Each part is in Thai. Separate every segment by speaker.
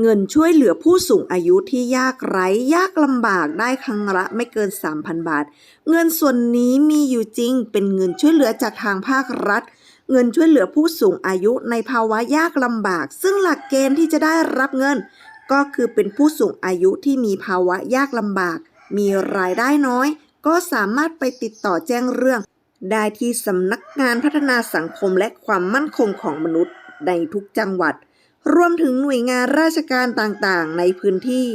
Speaker 1: เงินช่วยเหลือผู้สูงอายุที่ยากไร้ยากลำบากได้ครั้งละไม่เกิน 3,000 บาท เงินส่วนนี้มีอยู่จริง เป็นเงินช่วยเหลือจากทางภาครัฐ เงินช่วยเหลือผู้สูงอายุในภาวะยากลำบาก ซึ่งหลักเกณฑ์ที่จะได้รับเงิน ก็คือเป็นผู้สูงอายุที่มีภาวะยากลำบาก มีรายได้น้อย ก็สามารถไปติดต่อแจ้งเรื่อง ได้ที่สำนักงานพัฒนาสังคมและความมั่นคงของมนุษย์ในทุกจังหวัด รวมถึงหน่วยงานราชการต่างๆ ในพื้นที่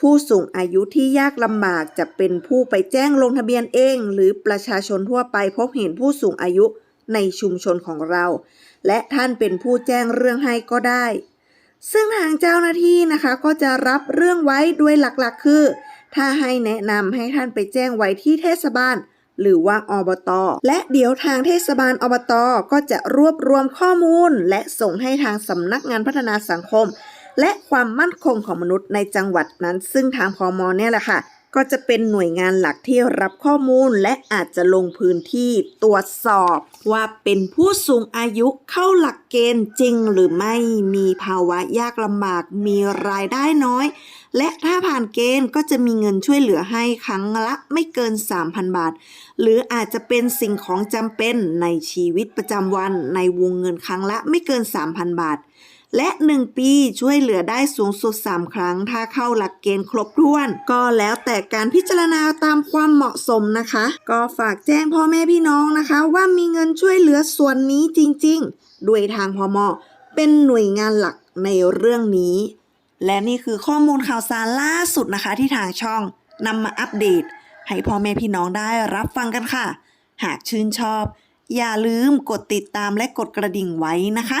Speaker 1: ผู้สูงอายุที่ยากลำบากจะเป็นผู้ไปแจ้งลงทะเบียนเอง หรือประชาชนทั่วไปพบเห็นผู้สูงอายุในชุมชนของเรา และท่านเป็นผู้แจ้งเรื่องให้ก็ได้ ซึ่งทางเจ้าหน้าที่นะคะก็จะรับเรื่องไว้โดยหลักๆ คือ ถ้าให้แนะนำให้ท่านไปแจ้งไว้ที่เทศบาล หรือว่าอบตและเดี๋ยวทางเทศบาลอบตก็จะรวบรวมข้อมูล และส่งให้ทางสำนักงานพัฒนาสังคม และความมั่นคงของมนุษย์ในจังหวัดนั้น ซึ่งทางพอมเนี่ยแหละค่ะ ก็จะเป็นหน่วยงานหลักที่รับข้อมูลและอาจจะลงพื้นที่ตรวจสอบว่าเป็นผู้สูงอายุเข้าหลักเกณฑ์จริงหรือไม่มีภาวะยากลำบากมีรายได้น้อย และถ้าผ่านเกณฑ์ก็จะมีเงินช่วยเหลือให้ครั้งละไม่เกิน 3,000 บาท หรืออาจจะเป็นสิ่งของจำเป็นในชีวิตประจำวันในวงเงินครั้งละไม่เกิน 3,000 บาท และ 1 ปีช่วยเหลือได้สูงสุด 3 ครั้ง ถ้าเข้าหลักเกณฑ์ครบถ้วน ก็แล้วแต่การพิจารณาตามความเหมาะสมนะคะ ก็ฝากแจ้งพ่อแม่พี่น้องนะคะ ว่ามีเงินช่วยเหลือส่วนนี้จริงๆ ด้วยทางพมเป็นหน่วยงานหลักในเรื่องนี้ และนี่คือข้อมูลข่าวสารล่าสุดนะคะ ที่ทางช่องนำมาอัปเดต ให้พ่อแม่พี่น้องได้รับฟังกันค่ะ หากชื่นชอบ อย่าลืมกดติดตามและกดกระดิ่งไว้นะคะ